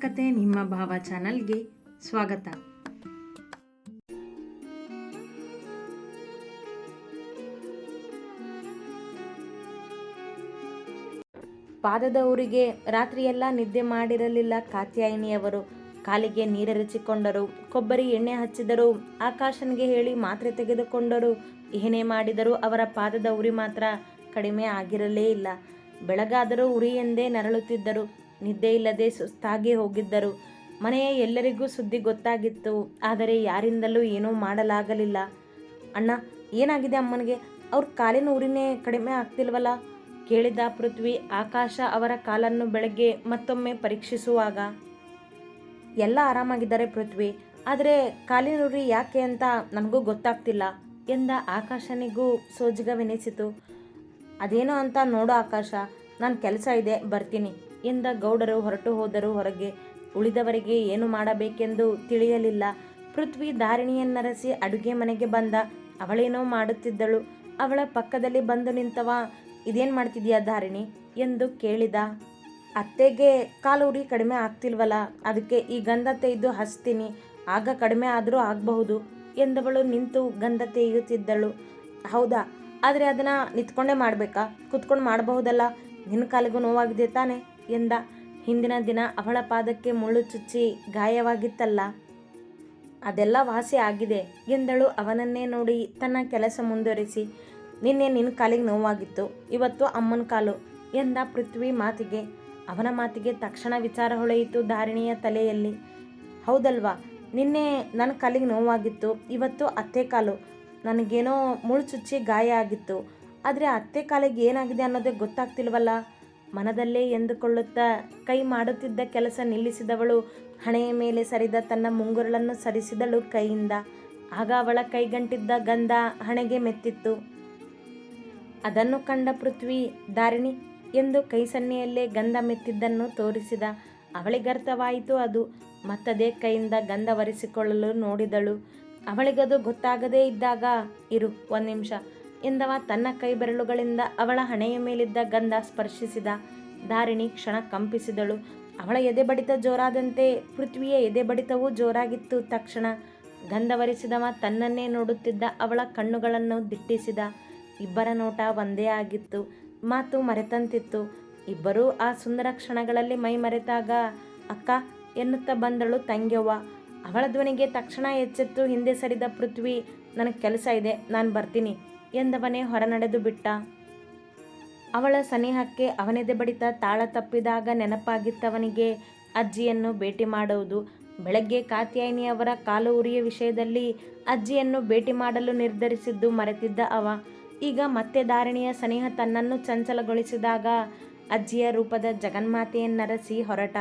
ಕತೆ ನಿಮ್ಮ ಭಾವ ಚಾನಲ್ಗೆ ಸ್ವಾಗತ. ಪಾದದ ಊರಿಗೆ ರಾತ್ರಿಯೆಲ್ಲ ನಿದ್ದೆ ಮಾಡಿರಲಿಲ್ಲ ಕಾತ್ಯಾಯಿನಿಯವರು. ಕಾಲಿಗೆ ನೀರೆರಚಿಕೊಂಡರು, ಕೊಬ್ಬರಿ ಎಣ್ಣೆ ಹಚ್ಚಿದರು, ಆಕಾಶನ್ಗೆ ಹೇಳಿ ಮಾತ್ರೆ ತೆಗೆದುಕೊಂಡರು. ಏನೇ ಮಾಡಿದರೂ ಅವರ ಪಾದದ ಉರಿ ಮಾತ್ರ ಕಡಿಮೆ ಆಗಿರಲೇ ಇಲ್ಲ. ಬೆಳಗಾದರೂ ಉರಿ ಎಂದೇ ನರಳುತ್ತಿದ್ದರು. ನಿದ್ದೆ ಇಲ್ಲದೆ ಸುಸ್ತಾಗಿ ಹೋಗಿದ್ದರು. ಮನೆಯ ಎಲ್ಲರಿಗೂ ಸುದ್ದಿ ಗೊತ್ತಾಗಿತ್ತು. ಆದರೆ ಯಾರಿಂದಲೂ ಏನೂ ಮಾಡಲಾಗಲಿಲ್ಲ. ಅಣ್ಣ, ಏನಾಗಿದೆ ಅಮ್ಮನಿಗೆ? ಅವ್ರ ಕಾಲಿನ ಊರಿನೇ ಕಡಿಮೆ ಆಗ್ತಿಲ್ವಲ್ಲ ಕೇಳಿದ ಪೃಥ್ವಿ ಆಕಾಶ ಅವರ ಕಾಲನ್ನು ಬೆಳಗ್ಗೆ ಮತ್ತೊಮ್ಮೆ ಪರೀಕ್ಷಿಸುವಾಗ. ಎಲ್ಲ ಆರಾಮಾಗಿದ್ದಾರೆ ಪೃಥ್ವಿ. ಆದರೆ ಕಾಲಿನ ಉರಿ ಯಾಕೆ ಅಂತ ನನಗೂ ಗೊತ್ತಾಗ್ತಿಲ್ಲ ಎಂದ ಆಕಾಶನಿಗೂ ಸೋಜಿಗವೆನಿಸಿತು. ಅದೇನೋ ಅಂತ ನೋಡು ಆಕಾಶ. ನಾನು ಕೆಲಸ ಇದೆ, ಬರ್ತೀನಿ. ಎಂದ ಗೌಡರು ಹೊರಟು ಹೋದರು ಹೊರಗೆ ಉಳಿದವರಿಗೆ ಏನು ಮಾಡಬೇಕೆಂದು ತಿಳಿಯಲಿಲ್ಲ. ಪೃಥ್ವಿ ಧಾರಿಣಿಯನ್ನರಸಿ ಅಡುಗೆ ಮನೆಗೆ ಬಂದ. ಅವಳೇನೋ ಮಾಡುತ್ತಿದ್ದಳು. ಅವಳ ಪಕ್ಕದಲ್ಲಿ ಬಂದು ನಿಂತವ. ಇದೇನು ಮಾಡ್ತಿದ್ಯಾ ಧಾರಿಣಿ? ಎಂದು ಕೇಳಿದ. ಅತ್ತೆಗೆ ಕಾಲು ಉರಿ ಕಡಿಮೆ ಆಗ್ತಿಲ್ವಲ್ಲ ಅದಕ್ಕೆ ಈ ಗಂಧ ತೆಗೆದು ಹಚ್ತೀನಿ. ಆಗ ಕಡಿಮೆ ಆದರೂ ಆಗಬಹುದು ಎಂದವಳು ನಿಂತು ಗಂಧ ತೆಗೆಯುತ್ತಿದ್ದಳು ಹೌದಾ? ಆದರೆ ಅದನ್ನು ನಿಂತ್ಕೊಂಡೇ ಮಾಡಬೇಕಾ? ಕುತ್ಕೊಂಡು ಮಾಡಬಹುದಲ್ಲ? ನಿನ್ನ ಕಾಲಿಗೂ ನೋವಾಗಿದೆ ತಾನೆ. ಎಂದ ಹಿಂದಿನ ದಿನ ಅವಳ ಪಾದಕ್ಕೆ ಮುಳ್ಳು ಚುಚ್ಚಿ ಗಾಯವಾಗಿತ್ತಲ್ಲ. ಅದೆಲ್ಲ ವಾಸಿ ಆಗಿದೆ ಎಂದಳು ಅವನನ್ನೇ ನೋಡಿ ತನ್ನ ಕೆಲಸ ಮುಂದುವರಿಸಿ, ನಿನ್ನೆ ನಿನ್ನ ಕಾಲಿಗೆ ನೋವಾಗಿತ್ತು, ಇವತ್ತು ಅಮ್ಮನ ಕಾಲು ಎಂದ ಪೃಥ್ವಿ ಮಾತಿಗೆ. ಅವನ ಮಾತಿಗೆ ತಕ್ಷಣ ವಿಚಾರ ಹೊಳೆಯಿತು ಧಾರಿಣಿಯ ತಲೆಯಲ್ಲಿ. ಹೌದಲ್ವಾ, ನಿನ್ನೆ ನನ್ನ ಕಾಲಿಗೆ ನೋವಾಗಿತ್ತು, ಇವತ್ತು ಅತ್ತೆ ಕಾಲು. ನನಗೇನೋ ಮುಳ್ಳು ಚುಚ್ಚಿ ಗಾಯ ಆಗಿತ್ತು. ಆದರೆ ಅತ್ತೆ ಕಾಲಿಗೆ ಏನಾಗಿದೆ ಅನ್ನೋದೇ ಗೊತ್ತಾಗ್ತಿಲ್ವಲ್ಲ? ಮನದಲ್ಲೇ ಎಂದುಕೊಳ್ಳುತ್ತಾ ಕೈ ಮಾಡುತ್ತಿದ್ದ ಕೆಲಸ ನಿಲ್ಲಿಸಿದವಳು ಹಣೆಯ ಮೇಲೆ ಸರಿದ ತನ್ನ ಮುಂಗುರಳನ್ನು ಸರಿಸಿದಳು ಕೈಯಿಂದ. ಆಗ ಅವಳ ಕೈಗಂಟಿದ್ದ ಗಂಧ ಹಣೆಗೆ ಮೆತ್ತಿತ್ತು. ಅದನ್ನು ಕಂಡ ಪೃಥ್ವಿ, ದಾರಿಣಿ ಎಂದು ಕೈ ಸನ್ನೆಯಲ್ಲೇ ಗಂಧ ಮೆತ್ತಿದ್ದನ್ನು ತೋರಿಸಿದ. ಅವಳಿಗರ್ಥವಾಯಿತು ಅದು. ಮತ್ತದೇ ಕೈಯಿಂದ ಗಂಧ ಒರೆಸಿಕೊಳ್ಳಲು ನೋಡಿದಳು. ಅವಳಿಗದು ಗೊತ್ತಾಗದೇ ಇದ್ದಾಗ, ಇರು, ಒಂದು ನಿಮಿಷ. ಎಂದವ ತನ್ನ ಕೈ ಬೆರಳುಗಳಿಂದ ಅವಳ ಹಣೆಯ ಮೇಲಿದ್ದ ಗಂಧ ಸ್ಪರ್ಶಿಸಿದ. ಧಾರಿಣಿ ಕ್ಷಣ ಕಂಪಿಸಿದಳು. ಅವಳ ಎದೆ ಬಡಿತ ಜೋರಾದಂತೆ ಪೃಥ್ವಿಯ ಎದೆ ಬಡಿತವೂ ಜೋರಾಗಿತ್ತು. ತಕ್ಷಣ ಗಂಧವರಿಸಿದವ ತನ್ನನ್ನೇ ನೋಡುತ್ತಿದ್ದ ಅವಳ ಕಣ್ಣುಗಳನ್ನು ದಿಟ್ಟಿಸಿದ. ಇಬ್ಬರ ನೋಟ ಒಂದೇ ಆಗಿತ್ತು. ಮಾತು ಮರೆತಂತಿತ್ತು. ಇಬ್ಬರೂ ಆ ಸುಂದರ ಕ್ಷಣಗಳಲ್ಲಿ ಮೈ ಮರೆತಾಗ, ಅಕ್ಕ, ಎನ್ನುತ್ತಾ ಬಂದಳು ತಂಗ್ಯವ್ವ. ಅವಳ ಧ್ವನಿಗೆ ತಕ್ಷಣ ಎಚ್ಚೆತ್ತು. ಹಿಂದೆ ಸರಿದ ಪೃಥ್ವಿ, ನನಗೆ ಕೆಲಸ ಇದೆ. ನಾನು ಬರ್ತೀನಿ. ಎಂದವನೇ ಹೊರ ನಡೆದು ಬಿಟ್ಟ. ಅವಳ ಸನಿಹಕ್ಕೆ ಅವನೆದೆ ಬಡಿತ ತಾಳ ತಪ್ಪಿದಾಗ ನೆನಪಾಗಿತ್ತವನಿಗೆ ಅಜ್ಜಿಯನ್ನು ಭೇಟಿ ಮಾಡುವುದು. ಬೆಳಗ್ಗೆ ಕಾತ್ಯಾಯಿನಿಯವರ ಕಾಲು ಉರಿಯ ವಿಷಯದಲ್ಲಿ ಅಜ್ಜಿಯನ್ನು ಭೇಟಿ ಮಾಡಲು ನಿರ್ಧರಿಸಿದ್ದು ಮರೆತಿದ್ದ ಅವ. ಈಗ ಮತ್ತೆ ಧಾರಣಿಯ ಸನಿಹ ತನ್ನನ್ನು ಚಂಚಲಗೊಳಿಸಿದಾಗ ಅಜ್ಜಿಯ ರೂಪದ ಜಗನ್ಮಾತೆಯನ್ನರಸಿ ಹೊರಟ.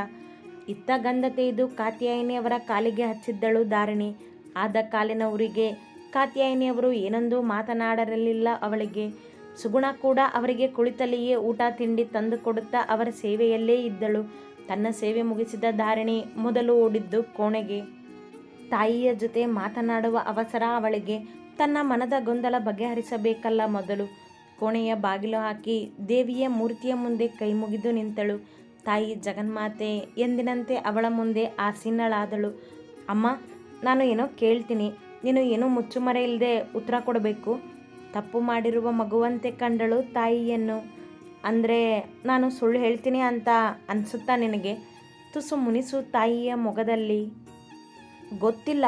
ಇತ್ತ ಗಂಧ ತೆಗೆದು ಕಾತ್ಯಾಯಿನಿಯವರ ಕಾಲಿಗೆ ಹಚ್ಚಿದ್ದಳು ಧಾರಣಿ. ಆದ ಕಾಲಿನ ಉರಿಗೆ ಕಾತ್ಯಾಯಿನಿಯವರು ಏನೊಂದು ಮಾತನಾಡಲಿಲ್ಲ ಅವಳಿಗೆ. ಸುಗುಣ ಕೂಡ ಅವರಿಗೆ ಕುಳಿತಲ್ಲಿಯೇ ಊಟ ತಿಂಡಿ ತಂದು ಕೊಡುತ್ತಾ ಅವರ ಸೇವೆಯಲ್ಲೇ ಇದ್ದಳು. ತನ್ನ ಸೇವೆ ಮುಗಿಸಿದ ಧಾರಣಿ ಮೊದಲು ಓಡಿದ್ದು ಕೋಣೆಗೆ. ತಾಯಿಯ ಜೊತೆ ಮಾತನಾಡುವ ಅವಸರ ಅವಳಿಗೆ. ತನ್ನ ಮನದ ಗೊಂದಲ ಬಗೆಹರಿಸಬೇಕಲ್ಲ ಮೊದಲು. ಕೋಣೆಯ ಬಾಗಿಲು ಹಾಕಿ ದೇವಿಯ ಮೂರ್ತಿಯ ಮುಂದೆ ಕೈ ಮುಗಿದು ನಿಂತಳು. ತಾಯಿ ಜಗನ್ಮಾತೆ ಎಂದಿನಂತೆ ಅವಳ ಮುಂದೆ ಆಸೀನಳಾದಳು. ಅಮ್ಮ, ನಾನು ಏನೋ ಕೇಳ್ತೀನಿ. ನೀನು ಏನೂ ಮುಚ್ಚುಮರೆ ಇಲ್ಲದೆ ಉತ್ತರ ಕೊಡಬೇಕು. ತಪ್ಪು ಮಾಡಿರುವ ಮಗುವಂತೆ ಕಂಡಳು ತಾಯಿಯನ್ನು. ಅಂದರೆ ನಾನು ಸುಳ್ಳು ಹೇಳ್ತೀನಿ ಅಂತ ಅನಿಸುತ್ತಾ ನಿನಗೆ? ತುಸು ಮುನಿಸು ತಾಯಿಯ ಮೊಗದಲ್ಲಿ. ಗೊತ್ತಿಲ್ಲ,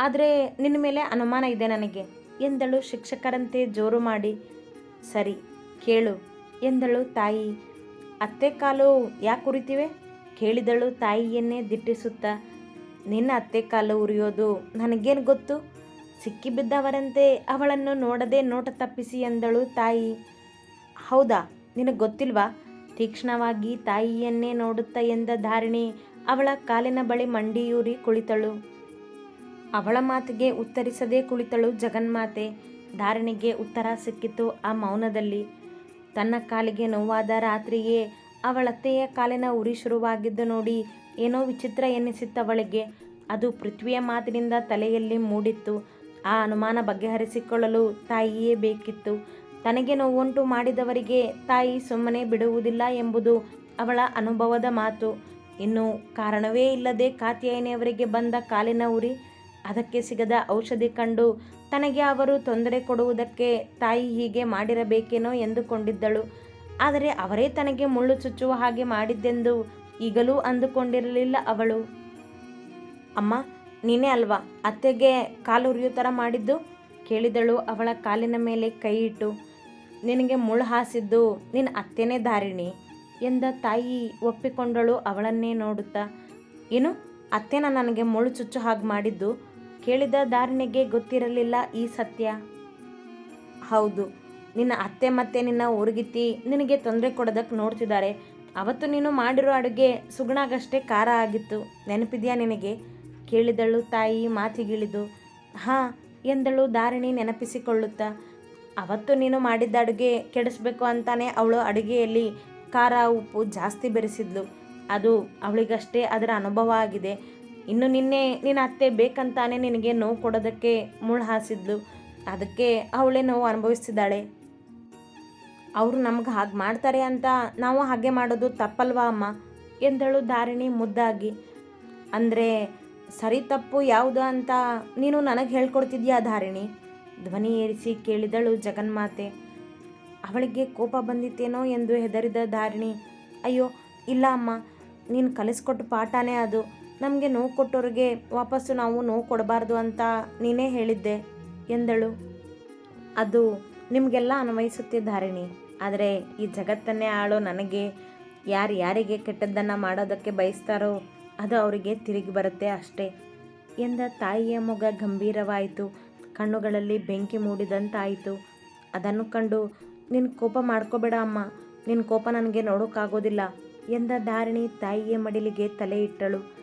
ಆದರೆ ನಿನ್ನ ಮೇಲೆ ಅನುಮಾನ ಇದೆ ನನಗೆ, ಎಂದಳು ಶಿಕ್ಷಕರಂತೆ ಜೋರು ಮಾಡಿ. ಸರಿ, ಕೇಳು, ಎಂದಳು ತಾಯಿ. ಅತ್ತೆ ಕಾಲು ಯಾಕೆ ಉರಿತಿವೆ? ಕೇಳಿದಳು ತಾಯಿಯನ್ನೇ ದಿಟ್ಟಿಸುತ್ತಾ. ನಿನ್ನ ಅತ್ತೆ ಕಾಲು ಉರಿಯೋದು ನನಗೇನು ಗೊತ್ತು? ಸಿಕ್ಕಿಬಿದ್ದವರಂತೆ ಅವಳನ್ನು ನೋಡದೆ ನೋಟ ತಪ್ಪಿಸಿ ಎಂದಳು ತಾಯಿ. ಹೌದಾ, ನಿನಗೆ ಗೊತ್ತಿಲ್ವಾ? ತೀಕ್ಷ್ಣವಾಗಿ ತಾಯಿಯನ್ನೇ ನೋಡುತ್ತಾ ಎಂದ ಧಾರಿಣಿ ಅವಳ ಕಾಲಿನ ಬಳಿ ಮಂಡಿಯೂರಿ ಕುಳಿತಳು. ಅವಳ ಮಾತಿಗೆ ಉತ್ತರಿಸದೇ ಕುಳಿತಳು ಜಗನ್ಮಾತೆ. ಧಾರಣಿಗೆ ಉತ್ತರ ಸಿಕ್ಕಿತು ಆ ಮೌನದಲ್ಲಿ. ತನ್ನ ಕಾಲಿಗೆ ನೋವಾದ ರಾತ್ರಿಯೇ ಅವಳತ್ತೆಯ ಕಾಲಿನ ಉರಿ ಶುರುವಾಗಿದ್ದು ನೋಡಿ ಏನೋ ವಿಚಿತ್ರ ಎನ್ನಿಸಿತ್ತವಳಿಗೆ. ಅದು ಪೃಥ್ವಿಯ ಮಾತಿನಿಂದ ತಲೆಯಲ್ಲಿ ಮೂಡಿತ್ತು. ಆ ಅನುಮಾನ ಬಗೆಹರಿಸಿಕೊಳ್ಳಲು ತಾಯಿಯೇ ಬೇಕಿತ್ತು. ತನಗೆ ನೋವುಂಟು ಮಾಡಿದವರಿಗೆ ತಾಯಿ ಸುಮ್ಮನೆ ಬಿಡುವುದಿಲ್ಲ ಎಂಬುದು ಅವಳ ಅನುಭವದ ಮಾತು. ಇನ್ನು ಕಾರಣವೇ ಇಲ್ಲದೆ ಕಾತ್ಯಾಯಿನಿಯವರಿಗೆ ಬಂದ ಕಾಲಿನ ಉರಿ ಅದಕ್ಕೆ ಸಿಗದ ಔಷಧಿ ಕಂಡು ತನಗೆ ಅವರು ತೊಂದರೆ ಕೊಡುವುದಕ್ಕೆ ತಾಯಿ ಹೀಗೆ ಮಾಡಿರಬೇಕೇನೋ ಎಂದುಕೊಂಡಿದ್ದಳು. ಆದರೆ ಅವರೇ ತನಗೆ ಮುಳ್ಳು ಚುಚ್ಚುವ ಹಾಗೆ ಮಾಡಿದ್ದೆಂದು ಈಗಲೂ ಅಂದುಕೊಂಡಿರಲಿಲ್ಲ ಅವಳು. ಅಮ್ಮ ನೀನೇ ಅಲ್ವಾ? ಅತ್ತೆಗೆ ಕಾಲು ಉರಿಯೋ ಥರ ಮಾಡಿದ್ದು? ಕೇಳಿದಳು ಅವಳ ಕಾಲಿನ ಮೇಲೆ ಕೈ ಇಟ್ಟು, ನಿನಗೆ ಮುಳ್ಳು ಹಾಸಿದ್ದು ನಿನ್ನ ಅತ್ತೆನೇ ದಾರಿಣಿ ಎಂದ ತಾಯಿ ಒಪ್ಪಿಕೊಂಡಳು ಅವಳನ್ನೇ ನೋಡುತ್ತಾ, ಏನು? ಅತ್ತೆನ ನನಗೆ ಮುಳ್ಳು ಚುಚ್ಚು ಹಾಗೆ ಮಾಡಿದ್ದು? ಕೇಳಿದ ದಾರಿಣಿಗೆ ಗೊತ್ತಿರಲಿಲ್ಲ ಈ ಸತ್ಯ. ಹೌದು, ನಿನ್ನ ಅತ್ತೆ ಮತ್ತೆ ನಿನ್ನ ಊರುಗಿತ್ತಿ ನಿನಗೆ ತೊಂದರೆ ಕೊಡೋದಕ್ಕೆ ನೋಡ್ತಿದ್ದಾರೆ. ಅವತ್ತು ನೀನು ಮಾಡಿರೋ ಅಡುಗೆ ಸುಗುಣಾಗಷ್ಟೇ ಖಾರ ಆಗಿತ್ತು. ನೆನಪಿದೆಯಾ ನಿನಗೆ? ಕೇಳಿದಳು ತಾಯಿ ಮಾತಿಗಿಳಿದು, ಹಾಂ, ಎಂದಳು ಧಾರಣಿ ನೆನಪಿಸಿಕೊಳ್ಳುತ್ತಾ, ಅವತ್ತು ನೀನು ಮಾಡಿದ್ದ ಅಡುಗೆ ಕೆಡಿಸ್ಬೇಕು ಅಂತಾನೆ ಅವಳು ಅಡುಗೆಯಲ್ಲಿ ಖಾರ ಉಪ್ಪು ಜಾಸ್ತಿ ಬೆರೆಸಿದ್ಲು. ಅದು ಅವಳಿಗಷ್ಟೇ ಅದರ ಅನುಭವ ಆಗಿದೆ. ಇನ್ನು ನಿನ್ನೆ ನಿನ್ನ ಅತ್ತೆ ಬೇಕಂತಾನೆ ನಿನಗೆ ನೋವು ಕೊಡೋದಕ್ಕೆ ಮುಳ್ಳು ಹಾಸಿದ್ಲು. ಅದಕ್ಕೆ ಅವಳೇ ನೋವು ಅನುಭವಿಸ್ತಿದ್ದಾಳೆ. ಅವರು ನಮ್ಗೆ ಹಾಗೆ ಮಾಡ್ತಾರೆ ಅಂತ ನಾವು ಹಾಗೆ ಮಾಡೋದು ತಪ್ಪಲ್ವಾ ಅಮ್ಮ? ಎಂದಳು ಧಾರಿಣಿ ಮುದ್ದಾಗಿ. ಅಂದರೆ ಸರಿ ತಪ್ಪು ಯಾವುದು ಅಂತ ನೀನು ನನಗೆ ಹೇಳ್ಕೊಡ್ತಿದ್ಯಾ ಧಾರಿಣಿ? ಧ್ವನಿ ಏರಿಸಿ ಕೇಳಿದಳು ಜಗನ್ಮಾತೆ ಅವಳಿಗೆ ಕೋಪ ಬಂದಿತ್ತೇನೋ ಎಂದು ಹೆದರಿದ ಧಾರಿಣಿ, ಅಯ್ಯೋ, ಇಲ್ಲ ಅಮ್ಮ. ನೀನು ಕಲಿಸ್ಕೊಟ್ಟು ಪಾಠನೇ ಅದು. ನಮಗೆ ನೋವು ಕೊಟ್ಟೋರಿಗೆ ವಾಪಸ್ಸು ನಾವು ನೋವು ಕೊಡಬಾರ್ದು ಅಂತ ನೀನೇ ಹೇಳಿದ್ದೆ, ಎಂದಳು. ಅದು ನಿಮಗೆಲ್ಲ ಅನ್ವಯಿಸುತ್ತೆ ಧಾರಿಣಿ. ಆದರೆ ಈ ಜಗತ್ತನ್ನೇ ಆಳೋ ನನಗೆ ಯಾರು ಯಾರಿಗೆ ಕೆಟ್ಟದ್ದನ್ನು ಮಾಡೋದಕ್ಕೆ ಬಯಸ್ತಾರೋ ಅದು ಅವರಿಗೆ ತಿರುಗಿ ಬರುತ್ತೆ ಅಷ್ಟೇ. ಎಂದ ತಾಯಿಯ ಮೊಗ ಗಂಭೀರವಾಯಿತು. ಕಣ್ಣುಗಳಲ್ಲಿ ಬೆಂಕಿ ಮೂಡಿದಂತಾಯಿತು. ಅದನ್ನು ಕಂಡು ನಿನ್ನ ಕೋಪ ಮಾಡ್ಕೋಬೇಡ ಅಮ್ಮ. ನಿನ್ನ ಕೋಪ ನನಗೆ ನೋಡೋಕ್ಕಾಗೋದಿಲ್ಲ ಎಂದ ಧಾರಿಣಿ ತಾಯಿಯ ಮಡಿಲಿಗೆ ತಲೆ ಇಟ್ಟಳು.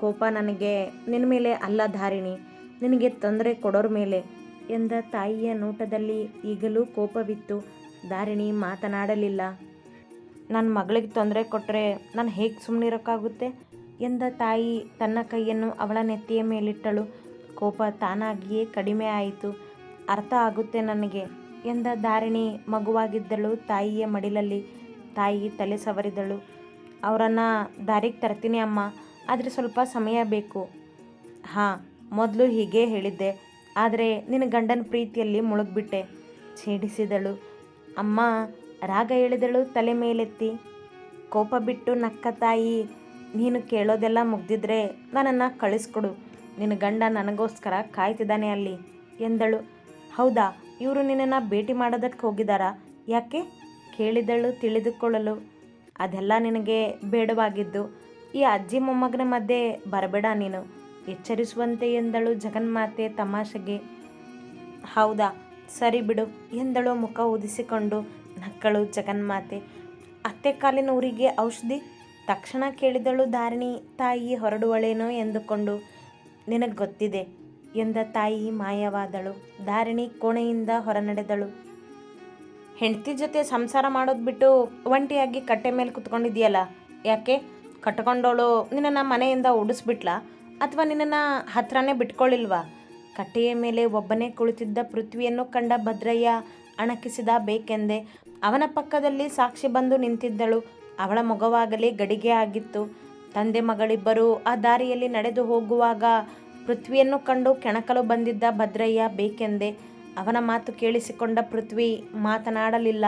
ಕೋಪ ನನಗೆ ನಿನ್ನ ಮೇಲೆ ಅಲ್ಲ ಧಾರಿಣಿ. ನಿನಗೆ ತೊಂದರೆ ಕೊಡೋರ ಮೇಲೆ. ಎಂದ ತಾಯಿಯ ನೋಟದಲ್ಲಿ ಈಗಲೂ ಕೋಪವಿತ್ತು. ಧಾರಿಣಿ ಮಾತನಾಡಲಿಲ್ಲ. ನನ್ನ ಮಗಳಿಗೆ ತೊಂದರೆ ಕೊಟ್ಟರೆ ನಾನು ಹೇಗೆ ಸುಮ್ಮನಿರೋಕ್ಕಾಗುತ್ತೆ ಎಂದ ತಾಯಿ ತನ್ನ ಕೈಯನ್ನು ಅವಳ ನೆತ್ತಿಯ ಮೇಲಿಟ್ಟಳು. ಕೋಪ ತಾನಾಗಿಯೇ ಕಡಿಮೆ ಆಯಿತು. ಅರ್ಥ ಆಗುತ್ತೆ ನನಗೆ ಎಂದ ಧಾರಿಣಿ ಮಗುವಾಗಿದ್ದಳು ತಾಯಿಯ ಮಡಿಲಲ್ಲಿ. ತಾಯಿ ತಲೆ ಸವರಿದಳು. ಅವರನ್ನು ದಾರಿಗೆ ತರ್ತೀನಿ ಅಮ್ಮ, ಆದರೆ ಸ್ವಲ್ಪ ಸಮಯ ಬೇಕು. ಹಾಂ, ಮೊದಲು ಹೀಗೆ ಹೇಳಿದ್ದೆ, ಆದರೆ ನಿನ್ನ ಗಂಡನ ಪ್ರೀತಿಯಲ್ಲಿ ಮುಳುಗ್ಬಿಟ್ಟೆ, ಛೇಡಿಸಿದಳು. ಅಮ್ಮ, ರಾಗ ಎಳೆದಳು ತಲೆ ಮೇಲೆತ್ತಿ. ಕೋಪ ಬಿಟ್ಟು ನಕ್ಕ ತಾಯಿ ನೀನು ಕೇಳೋದೆಲ್ಲ ಮುಗ್ದಿದ್ರೆ ನನ್ನನ್ನು ಕಳಿಸ್ಕೊಡು. ನಿನ್ನ ಗಂಡ ನನಗೋಸ್ಕರ ಕಾಯ್ತಿದ್ದಾನೆ ಅಲ್ಲಿ, ಎಂದಳು. ಹೌದಾ, ಇವರು ನಿನ್ನನ್ನು ಭೇಟಿ ಮಾಡೋದಕ್ಕೆ ಹೋಗಿದ್ದಾರಾ? ಯಾಕೆ? ಕೇಳಿದಳು ತಿಳಿದುಕೊಳ್ಳಲು. ಅದೆಲ್ಲ ನಿನಗೆ ಬೇಡವಾಗಿದ್ದು, ಈ ಅಜ್ಜಿ ಮೊಮ್ಮಗನ ಮಧ್ಯೆ ಬರಬೇಡ ನೀನು. ಎಚ್ಚರಿಸುವಂತೆ ಎಂದಳು ಜಗನ್ಮಾತೆ ತಮಾಷೆಗೆ. ಹೌದಾ, ಸರಿ ಬಿಡು, ಎಂದಳು ಮುಖ ಉದಿಸಿಕೊಂಡು ನಕ್ಕಳು ಜಗನ್ಮಾತೆ. ಅತ್ತೆ ಕಾಲಿನ ಊರಿಗೆ ಔಷಧಿ? ತಕ್ಷಣ ಕೇಳಿದಳು, ಧಾರಣಿ, ತಾಯಿ ಹೊರಡುವಳೇನೋ ಎಂದುಕೊಂಡು ನಿನಗೆ ಗೊತ್ತಿದೆ ಎಂದ ತಾಯಿ ಮಾಯವಾದಳು. ಧಾರಣಿ ಕೋಣೆಯಿಂದ ಹೊರನಡೆದಳು. ಹೆಂಡತಿ ಜೊತೆ ಸಂಸಾರ ಮಾಡೋದು ಬಿಟ್ಟು ಒಂಟಿಯಾಗಿ ಕಟ್ಟೆ ಮೇಲೆ ಕುತ್ಕೊಂಡಿದ್ಯಲ್ಲ ಯಾಕೆ? ಕಟ್ಕೊಂಡವಳು ನಿನ್ನನ್ನು ಮನೆಯಿಂದ ಓಡಿಸ್ಬಿಟ್ಲಾ ಅಥವಾ ನಿನ್ನನ್ನು ಹತ್ರನೇ ಬಿಟ್ಕೊಳ್ಳಿಲ್ವಾ ಕಟ್ಟೆಯ ಮೇಲೆ ಒಬ್ಬನೇ ಕುಳಿತಿದ್ದ ಪೃಥ್ವಿಯನ್ನು ಕಂಡ ಭದ್ರಯ್ಯ ಅಣಕಿಸಿದ ಬೇಕೆಂದೆ, ಅವನ ಪಕ್ಕದಲ್ಲಿ ಸಾಕ್ಷಿ ಬಂದು ನಿಂತಿದ್ದಳು. ಅವಳ ಮೊಗವಾಗಲೇ ಗಡಿಗೆ ಆಗಿತ್ತು. ತಂದೆ ಮಗಳಿಬ್ಬರು ಆ ದಾರಿಯಲ್ಲಿ ನಡೆದು ಹೋಗುವಾಗ ಪೃಥ್ವಿಯನ್ನು ಕಂಡು ಕೆಣಕಲು ಬಂದಿದ್ದ ಭದ್ರಯ್ಯ ಬೇಕೆಂದೆ ಅವನ ಮಾತು ಕೇಳಿಸಿಕೊಂಡ ಪೃಥ್ವಿ ಮಾತನಾಡಲಿಲ್ಲ.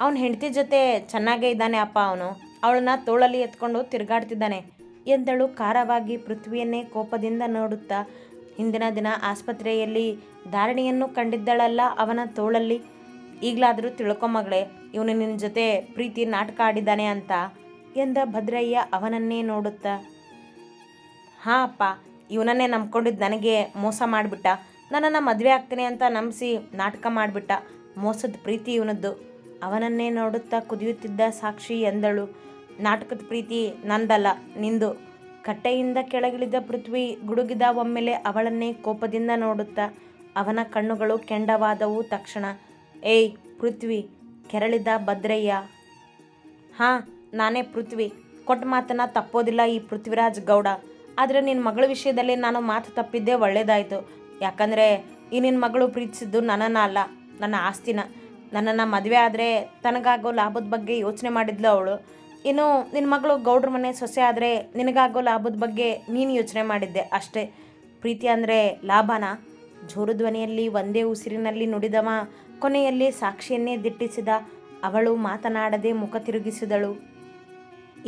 ಅವನ ಹೆಂಡತಿ ಜೊತೆ ಚೆನ್ನಾಗೇ ಇದ್ದಾನೆ ಅಪ್ಪ ಅವನು. ಅವಳನ್ನ ತೋಳಲ್ಲಿ ಎತ್ಕೊಂಡು ತಿರುಗಾಡ್ತಿದ್ದಾನೆ ಎಂದಳು ಖಾರವಾಗಿ ಪೃಥ್ವಿಯನ್ನೇ ಕೋಪದಿಂದ ನೋಡುತ್ತಾ. ಹಿಂದಿನ ದಿನ ಆಸ್ಪತ್ರೆಯಲ್ಲಿ ಧಾರಣಿಯನ್ನು ಕಂಡಿದ್ದಳಲ್ಲ ಅವನ ತೋಳಲ್ಲಿ. ಈಗಲಾದರೂ ತಿಳ್ಕೊ ಮಗಳೇ, ಇವನು ನಿನ್ನ ಜೊತೆ ಪ್ರೀತಿ ನಾಟಕ ಆಡಿದ್ದಾನೆ ಅಂತ ಎಂದ ಭದ್ರಯ್ಯ ಅವನನ್ನೇ ನೋಡುತ್ತಾ. ಹಾಂ ಅಪ್ಪ, ಇವನನ್ನೇ ನಂಬ್ಕೊಂಡಿದ್ದು ನನಗೆ ಮೋಸ ಮಾಡಿಬಿಟ್ಟ. ನನ್ನನ್ನು ಮದುವೆ ಆಗ್ತೀನಿ ಅಂತ ನಂಬಿಸಿ ನಾಟಕ ಮಾಡಿಬಿಟ್ಟ. ಮೋಸದ ಪ್ರೀತಿ ಇವನದ್ದು. ಅವನನ್ನೇ ನೋಡುತ್ತಾ ಕುದಿಯುತ್ತಿದ್ದ ಸಾಕ್ಷಿ ಎಂದಳು. ನಾಟಕದ ಪ್ರೀತಿ ನಂದಲ್ಲ, ನಿಂದು. ಕಟ್ಟೆಯಿಂದ ಕೆಳಗಿಳಿದ ಪೃಥ್ವಿ ಗುಡುಗಿದ ಒಮ್ಮೆಲೆ ಅವಳನ್ನೇ ಕೋಪದಿಂದ ನೋಡುತ್ತಾ. ಅವನ ಕಣ್ಣುಗಳು ಕೆಂಡವಾದವು ತಕ್ಷಣ. ಏಯ್, ಪೃಥ್ವಿ, ಕೆರಳಿದ ಭದ್ರಯ್ಯ. ಹಾಂ, ನಾನೇ ಪೃಥ್ವಿ. ಕೊಟ್ಟ ಮಾತನ್ನ ತಪ್ಪೋದಿಲ್ಲ ಈ ಪೃಥ್ವಿರಾಜ್ ಗೌಡ. ಆದರೆ ನಿನ್ನ ಮಗಳ ವಿಷಯದಲ್ಲಿ ನಾನು ಮಾತು ತಪ್ಪಿದ್ದೇ ಒಳ್ಳೇದಾಯಿತು. ಯಾಕಂದರೆ ಈ ನಿನ್ನ ಮಗಳು ಪ್ರೀತಿಸಿದ್ದು ನನ್ನನ್ನು ಅಲ್ಲ, ನನ್ನ ಆಸ್ತಿನ. ನನ್ನನ್ನು ಮದುವೆ ಆದರೆ ತನಗಾಗೋ ಲಾಭದ ಬಗ್ಗೆ ಯೋಚನೆ ಮಾಡಿದ್ಲು ಅವಳು. ಇನ್ನು ನಿನ್ನ ಮಗಳು ಗೌಡ್ರ ಮನೆ ಸೊಸೆ ಆದರೆ ನಿನಗಾಗೋ ಲಾಭದ ಬಗ್ಗೆ ನೀನು ಯೋಚನೆ ಮಾಡಿದ್ದೆ ಅಷ್ಟೇ. ಪ್ರೀತಿ ಅಂದರೆ ಲಾಭನಾ? ಜೋರು ಧ್ವನಿಯಲ್ಲಿ, ಒಂದೇ ಉಸಿರಿನಲ್ಲಿ ನುಡಿದವ ಕೊನೆಯಲ್ಲಿ ಸಾಕ್ಷಿಯನ್ನೇ ದಿಟ್ಟಿಸಿದ ಅವಳು ಮಾತನಾಡದೆ ಮುಖ ತಿರುಗಿಸಿದಳು.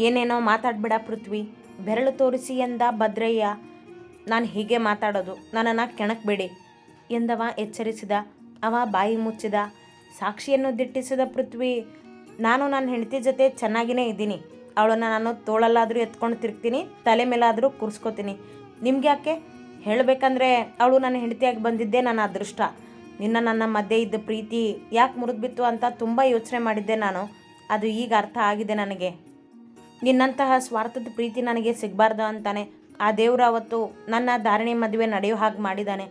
ಏನೇನೋ ಮಾತಾಡ್ಬೇಡ ಪೃಥ್ವಿ, ಬೆರಳು ತೋರಿಸಿ ಎಂದ ಭದ್ರಯ್ಯ. ನಾನು ಹೀಗೆ ಮಾತಾಡೋದು, ನನ್ನನ್ನು ಕೆಣಕಬೇಡಿ ಎಂದವ ಎಚ್ಚರಿಸಿದ, ಅವ ಬಾಯಿ ಮುಚ್ಚಿದ. ಸಾಕ್ಷಿಯನ್ನು ದಿಟ್ಟಿಸಿದ ಪೃಥ್ವಿ, ನಾನು ನನ್ನ ಹೆಂಡತಿ ಜೊತೆ ಚೆನ್ನಾಗಿಯೇ ಇದ್ದೀನಿ. ಅವಳನ್ನು ನಾನು ತೋಳಲ್ಲಾದರೂ ಎತ್ಕೊಂಡು ತಿರುಗ್ತೀನಿ, ತಲೆ ಮೇಲಾದರೂ ಕೂರಿಸ್ಕೋತೀನಿ. ನಿಮ್ಗೆ ಯಾಕೆ ಹೇಳಬೇಕಂದ್ರೆ ಅವಳು ನನ್ನ ಹೆಂಡತಿಯಾಗಿ ಬಂದಿದ್ದೇ ನನ್ನ ಅದೃಷ್ಟ. ನಿನ್ನ ನನ್ನ ಮಧ್ಯೆ ಇದ್ದ ಪ್ರೀತಿ ಯಾಕೆ ಮುರಿದ್ಬಿತ್ತು ಅಂತ ತುಂಬ ಯೋಚನೆ ಮಾಡಿದ್ದೆ ನಾನು. ಅದು ಈಗ ಅರ್ಥ ಆಗಿದೆ ನನಗೆ. ನಿನ್ನಂತಹ ಸ್ವಾರ್ಥದ ಪ್ರೀತಿ ನನಗೆ ಸಿಗಬಾರ್ದು ಅಂತಾನೆ ಆ ದೇವರು ಅವತ್ತು ನನ್ನ ಧಾರಣೆ ಮದುವೆ ನಡೆಯೋ ಹಾಗೆ ಮಾಡಿದ್ದಾನೆ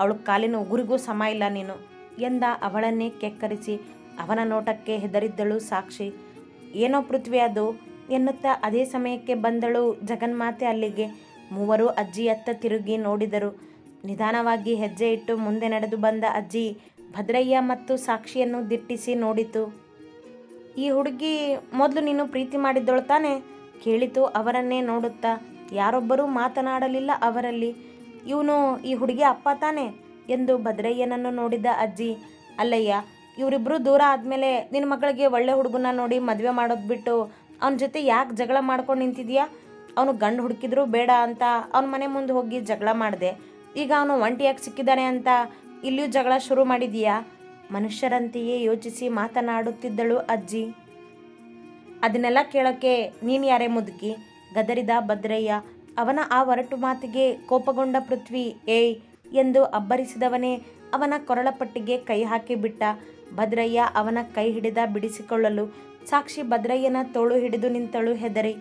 ಅವಳು ಕಾಲಿನ ಉಗುರಿಗೂ ಸಮ ಇಲ್ಲ ನೀನು. ಎಂದ ಅವಳನ್ನೇ ಕೆಕ್ಕರಿಸಿ ಅವನ ನೋಟಕ್ಕೆ ಹೆದರಿದ್ದಳು ಸಾಕ್ಷಿ. ಏನೋ ಪೃಥ್ವಿ ಅದು ಎನ್ನುತ್ತಾ ಅದೇ ಸಮಯಕ್ಕೆ ಬಂದಳು ಜಗನ್ಮಾತೆ ಅಲ್ಲಿಗೆ. ಮೂವರು ಅಜ್ಜಿ ಅತ್ತ ತಿರುಗಿ ನೋಡಿದರು. ನಿಧಾನವಾಗಿ ಹೆಜ್ಜೆ ಇಟ್ಟು ಮುಂದೆ ನಡೆದು ಬಂದ ಅಜ್ಜಿ ಭದ್ರಯ್ಯ ಮತ್ತು ಸಾಕ್ಷಿಯನ್ನು ದಿಟ್ಟಿಸಿ ನೋಡಿತು. ಈ ಹುಡುಗಿ ಮೊದಲು ನೀನು ಪ್ರೀತಿ ಮಾಡಿದ್ದಳು ತಾನೆ? ಕೇಳಿತು ಅವರನ್ನೇ ನೋಡುತ್ತಾ. ಯಾರೊಬ್ಬರೂ ಮಾತನಾಡಲಿಲ್ಲ ಅವರಲ್ಲಿ. ಇವನು ಈ ಹುಡುಗಿ ಅಪ್ಪ ತಾನೆ? ಎಂದು ಭದ್ರಯ್ಯನನ್ನು ನೋಡಿದ ಅಜ್ಜಿ, ಅಲ್ಲಯ್ಯ ಇವರಿಬ್ಬರು ದೂರ ಆದಮೇಲೆ ನಿನ್ನ ಮಗಳಿಗೆ ಒಳ್ಳೆ ಹುಡುಗನ ನೋಡಿ ಮದುವೆ ಮಾಡೋದು ಬಿಟ್ಟು ಅವನ ಜೊತೆ ಯಾಕೆ ಜಗಳ ಮಾಡ್ಕೊಂಡು ನಿಂತಿದ್ಯಾ? ಅವನು ಗಂಡು ಹುಡುಕಿದ್ರು ಬೇಡ ಅಂತ ಅವನ ಮನೆ ಮುಂದೆ ಹೋಗಿ ಜಗಳ ಮಾಡಿದೆ. ಈಗ ಅವನು ಒಂಟಿಯಾಗಿ ಸಿಕ್ಕಿದ್ದಾನೆ ಅಂತ ಇಲ್ಲಿಯೂ ಜಗಳ ಶುರು ಮಾಡಿದೀಯಾ ಮನುಷ್ಯರಂತೆಯೇ ಯೋಚಿಸಿ ಮಾತನಾಡುತ್ತಿದ್ದಳು ಅಜ್ಜಿ. ಅದನ್ನೆಲ್ಲ ಕೇಳೋಕ್ಕೆ ನೀನು ಯಾರೇ ಮುದುಕಿ? ಗದರಿದ ಭದ್ರಯ್ಯ, ಅವನ ಆ ಒರಟು ಮಾತಿಗೆ ಕೋಪಗೊಂಡ ಪೃಥ್ವಿ, ಏಯ್ ಎಂದು ಅಬ್ಬರಿಸಿದವನೇ ಅವನ ಕೊರಳಪಟ್ಟಿಗೆ ಕೈ ಹಾಕಿ ಬಿಟ್ಟ. ಭದ್ರಯ್ಯ ಅವನ ಕೈ ಹಿಡಿದ ಬಿಡಿಸಿಕೊಳ್ಳಲು ಸಾಕ್ಷಿ ಭದ್ರಯ್ಯನ ತೋಳು ಹಿಡಿದು ನಿಂತಳು ಹೆದರಿ.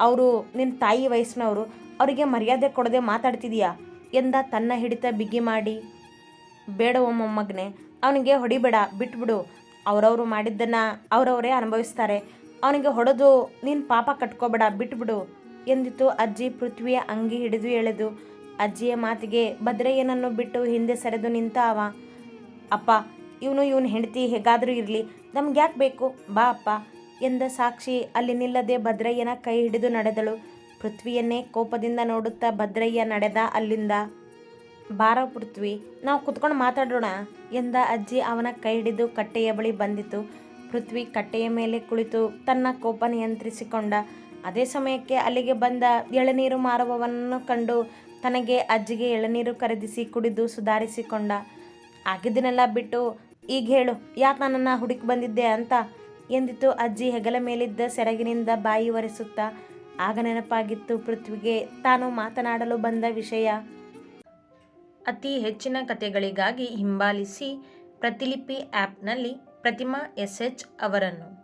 ಅವರು ನಿನ್ನ ತಾಯಿ ವಯಸ್ಸಿನವರು, ಅವರಿಗೆ ಮರ್ಯಾದೆ ಕೊಡದೆ ಮಾತಾಡ್ತಿದೀಯಾ? ಎಂದ ತನ್ನ ಹಿಡಿತ ಬಿಗಿ ಮಾಡಿ, ಬೇಡ ಮೊಮ್ಮಗನೆ ಅವನಿಗೆ ಹೊಡಿಬೇಡ, ಬಿಟ್ಬಿಡು. ಅವರವರು ಮಾಡಿದ್ದನ್ನು ಅವರವರೇ ಅನುಭವಿಸ್ತಾರೆ. ಅವನಿಗೆ ಹೊಡೆದು ನೀನು ಪಾಪ ಕಟ್ಕೋಬೇಡ, ಬಿಟ್ಬಿಡು, ಎಂದಿತು ಅಜ್ಜಿ ಪೃಥ್ವಿಯ ಅಂಗಿ ಹಿಡಿದು ಎಳೆದು. ಅಜ್ಜಿಯ ಮಾತಿಗೆ ಭದ್ರಯ್ಯನನ್ನು ಬಿಟ್ಟು ಹಿಂದೆ ಸರಿದು ನಿಂತ ಅವ. ಅಪ್ಪ, ಇವನು ಇವನು ಹೆಂಡತಿ, ಹೇಗಾದರೂ ಇರಲಿ. ನಮ್ಗೆ ಯಾಕೆ ಬೇಕು? ಬಾ ಅಪ್ಪ, ಎಂದ ಸಾಕ್ಷಿ. ಅಲ್ಲಿ ನಿಲ್ಲದೆ ಭದ್ರಯ್ಯನ ಕೈ ಹಿಡಿದು ನಡೆದಳು. ಪೃಥ್ವಿಯನ್ನೇ ಕೋಪದಿಂದ ನೋಡುತ್ತಾ ಭದ್ರಯ್ಯ ನಡೆದ ಅಲ್ಲಿಂದ. ಬಾರ ಪೃಥ್ವಿ, ನಾವು ಕುತ್ಕೊಂಡು ಮಾತಾಡೋಣ ಎಂದ ಅಜ್ಜಿ ಅವನ ಕೈ ಹಿಡಿದು ಕಟ್ಟೆಯ ಬಳಿ ಬಂದಿತು. ಪೃಥ್ವಿ ಕಟ್ಟೆಯ ಮೇಲೆ ಕುಳಿತು ತನ್ನ ಕೋಪ ನಿಯಂತ್ರಿಸಿಕೊಂಡ. ಅದೇ ಸಮಯಕ್ಕೆ ಅಲ್ಲಿಗೆ ಬಂದ ಎಳನೀರು ಮಾರುವವನನ್ನು ಕಂಡು ತನಗೆ ಅಜ್ಜಿಗೆ ಎಳನೀರು ಖರೀದಿಸಿ ಕುಡಿದು ಸುಧಾರಿಸಿಕೊಂಡ. ಆಗಿದ್ದನ್ನೆಲ್ಲ ಬಿಟ್ಟು ಈಗ ಹೇಳು, ಯಾಕೆ ನನ್ನನ್ನು ಹುಡುಕಿ ಬಂದಿದ್ದೆ ಅಂತ? ಎಂದಿತು ಅಜ್ಜಿ ಹೆಗಲ ಮೇಲಿದ್ದ ಸೆರಗಿನಿಂದ ಬಾಯಿ ಒರೆಸುತ್ತಾ. ಆಗ ನೆನಪಾಗಿತ್ತು ಪೃಥ್ವಿಗೆ ತಾನು ಮಾತನಾಡಲು ಬಂದ ವಿಷಯ. ಅತಿ ಹೆಚ್ಚಿನ ಕಥೆಗಳಿಗಾಗಿ ಹಿಂಬಾಲಿಸಿ ಪ್ರತಿಲಿಪಿ ಆ್ಯಪ್ನಲ್ಲಿ ಪ್ರತಿಮಾ ಎಸ್ ಎಚ್ ಅವರನ್ನು.